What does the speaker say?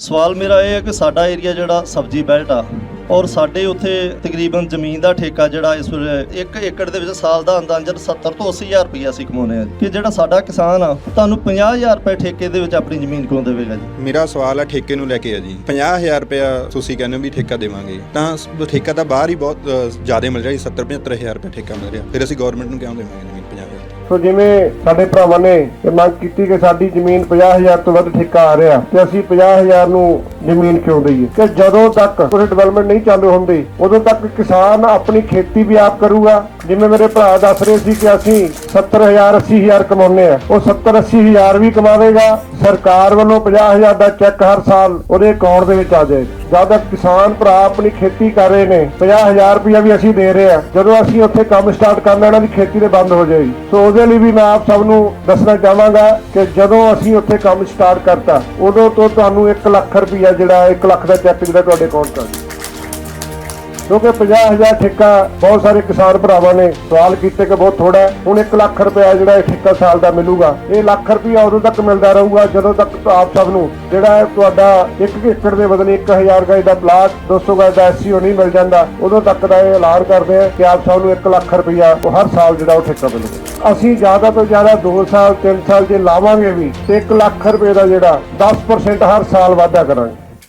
ਸਵਾਲ ਮੇਰਾ ਇਹ ਹੈ ਕਿ ਸਾਡਾ ਏਰੀਆ ਜਿਹੜਾ ਸਬਜ਼ੀ ਬੈਲਟ ਆ ਔਰ ਸਾਡੇ ਉੱਥੇ ਤਕਰੀਬਨ ਜ਼ਮੀਨ ਦਾ ਠੇਕਾ ਜਿਹੜਾ ਇਸ ਵੇਲੇ 1 ਏਕੜ ਦੇ ਵਿੱਚ ਸਾਲ ਦਾ ਅੰਦਾਜ਼ਨ 70 ਤੋਂ 80 ਹਜ਼ਾਰ ਰੁਪਈਆ ਅਸੀਂ ਕਮਾਉਂਦੇ ਆ ਕਿ ਜਿਹੜਾ ਸਾਡਾ ਕਿਸਾਨ ਆ ਤੁਹਾਨੂੰ 50 ਹਜ਼ਾਰ ਰੁਪਏ ਠੇਕੇ ਦੇ ਵਿੱਚ ਆਪਣੀ ਜ਼ਮੀਨ ਕਿਉਂ ਦੇਵੇਗਾ ਜੀ। ਮੇਰਾ ਸਵਾਲ ਹੈ ਠੇਕੇ ਨੂੰ ਲੈ ਕੇ ਹੈ ਜੀ। 50000 ਰੁਪਇਆ ਤੁਸੀਂ ਕਹਿੰਦੇ ਹੋ ਵੀ ਠੇਕਾ ਦੇਵਾਂਗੇ। ਤਾਂ ਠੇਕਾ ਤਾਂ ਬਾਹਰ ਹੀ ਬਹੁਤ ਜ਼ਿਆਦਾ ਮਿਲ ਰਿਹਾ ਜੀ 70 75000 ਰੁਪਏ ਠੇਕਾ ਮਿਲ ਰਿਹਾ। ਫਿਰ ਅਸੀਂ ਗਵਰਨਮੈਂਟ ਨੂੰ ਕਿਉਂ ਦੇਵਾਂਗੇ ਜ਼ਮੀਨ 50000 ਸੋ ਜਿਵੇਂ ਸਾਡੇ ਭਰਾਵਾਂ ਨੇ ਇਹ ਮੰਗ ਕੀਤੀ ਕਿ ਸਾਡੀ ਜ਼ਮੀਨ 50000 ਤੋਂ ਵੱਧ ਠੇਕਾ ਆ ਰਿਹਾ ਤੇ ਅਸੀਂ 50000 ਨੂੰ ਜ਼ਮੀਨ ਕਿਉਂ ਦਈਏ? ਕਿ ਜਦੋਂ ਤੱਕ ਕੋਈ ਡਿਵੈਲਪਮੈਂਟ ਨਹੀਂ ਚਾਲੂ ਹੁੰਦੀ। ਉਦੋਂ ਤੱਕ ਕਿਸਾਨ ਆਪਣੀ ਖੇਤੀ ਵੀ ਆਪ ਕਰੂਗਾ। ਜਿਵੇਂ ਮੇਰੇ ਭਰਾ ਦੱਸ ਰਹੇ ਸੀ ਕਿ ਅਸੀਂ 70000 80000 ਕਮਾਉਂਦੇ ਆ ਉਹ 70 80000 ਵੀ ਕਮਾਵੇਗਾ। ਸਰਕਾਰ ਵੱਲੋਂ 50000 ਦਾ ਚੈੱਕ ਹਰ ਸਾਲ ਉਹਦੇ ਅਕਾਊਂਟ ਦੇ ਵਿੱਚ ਆ ਜਾਏ। ਜਦ ਕਿਸਾਨ ਭਰਾ ਆਪਣੀ ਖੇਤੀ ਕਰ ਰਹੇ ਨੇ 50000 ਰੁਪਇਆ ਵੀ ਅਸੀਂ ਦੇ ਰਹੇ ਆ ਜਦੋਂ ਅਸੀਂ ਉੱਥੇ ਕੰਮ ਸਟਾਰਟ ਕਰਨਾ ਇਹਨਾਂ ਦੀ ਖੇਤੀ ਤੇ ਬੰਦ ਹੋ ਜਾਏਗੀ। ਸੋ ਉਹਦੇ ਲਈ ਵੀ ਮੈਂ ਆਪ ਸਭ ਨੂੰ ਦੱਸਣਾ ਚਾਹਾਂਗਾ ਕਿ ਜਦੋਂ ਅਸੀਂ ਉੱਥੇ ਕੰਮ ਸਟਾਰਟ ਕਰਤਾ, ਉਦੋਂ ਤੋਂ ਤੁਹਾਨੂੰ 1 ਲੱਖ ਰੁਪਇਆ ਜਿਹੜਾ 1 ਲੱਖ ਦਾ ਚੈੱਕ ਜਿਹੜਾ ਤੁਹਾਡੇ ਅਕਾਊਂਟ 'ਚ ਆ ਕਿਉਂਕਿ 50000 ਠੇਕਾ, ਬਹੁਤ ਸਾਰੇ ਕਿਸਾਨ ਭਰਾਵਾਂ ਨੇ ਸਵਾਲ ਕੀਤੇ ਕਿ ਬਹੁਤ ਥੋੜਾ ਹੁਣ 1 ਲੱਖ ਰੁਪਇਆ ਜਿਹੜਾ ਇਹ ਠੇਕਾ ਸਾਲ ਦਾ ਮਿਲੂਗਾ। ਇਹ ਲੱਖ ਰੁਪਇਆ ਉਦੋਂ ਤੱਕ ਮਿਲਦਾ ਰਹੂਗਾ, ਜਦੋਂ ਤੱਕ ਆਪ ਸਭ ਨੂੰ ਜਿਹੜਾ ਤੁਹਾਡਾ 1 ਏਕੜ ਦੇ ਬਦਲੇ 1000 ਗਜ ਦਾ ਪਲਾਟ 200 ਗਜ ਦਾ ਐਸਸੀਓ ਨਹੀਂ ਮਿਲ ਜਾਂਦਾ, ਉਦੋਂ ਤੱਕ ਦਾ ਇਹ ਐਲਾਨ ਕਰਦੇ ਆ ਕਿ ਆਪ ਸਭ ਨੂੰ 1 ਲੱਖ ਰੁਪਇਆ ਉਹ ਹਰ ਸਾਲ ਜਿਹੜਾ ਉਹ ਠੇਕਾ ਮਿਲੂਗਾ। ਅਸੀਂ ਜ਼ਿਆਦਾ ਤੋਂ ਜ਼ਿਆਦਾ 2 ਸਾਲ 3 ਸਾਲ ਜੇ ਲਾਵਾਂਗੇ ਵੀ, ਤੇ 1 ਲੱਖ ਰੁਪਏ ਦਾ ਜਿਹੜਾ 10% ਹਰ ਸਾਲ ਵਾਧਾ ਕਰਾਂਗੇ।